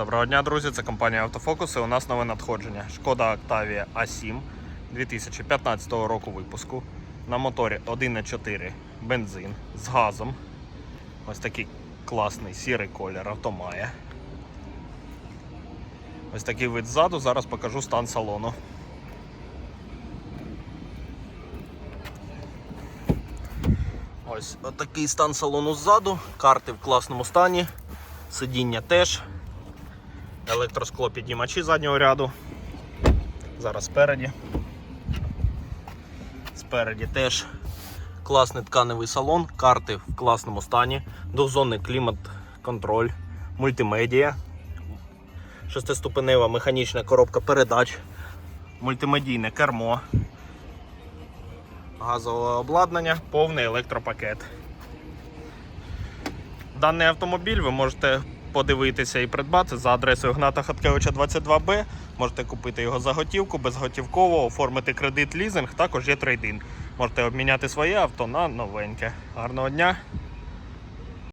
Доброго дня, друзі! Це компанія Автофокус. І у нас нове надходження. Шкода Octavia A7 2015 року випуску. На моторі 1.4 бензин з газом. Ось такий класний сірий колір авто має. Ось такий вид ззаду. Зараз покажу стан салону. Ось такий стан салону ззаду. Карти в класному стані. Сидіння теж. Електроскло піднімачі заднього ряду. Зараз спереді. Спереді теж класний тканевий салон, карти в класному стані, двозонний клімат-контроль, мультимедіа, шестиступенева механічна коробка передач, мультимедійне кермо, газове обладнання, повний електропакет. Даний автомобіль ви можете подивитися і придбати за адресою Гната Хаткевича 22Б. Можете купити його за готівку, безготівково, оформити кредит лізинг, також є трейдин. Можете обміняти своє авто на новеньке. Гарного дня!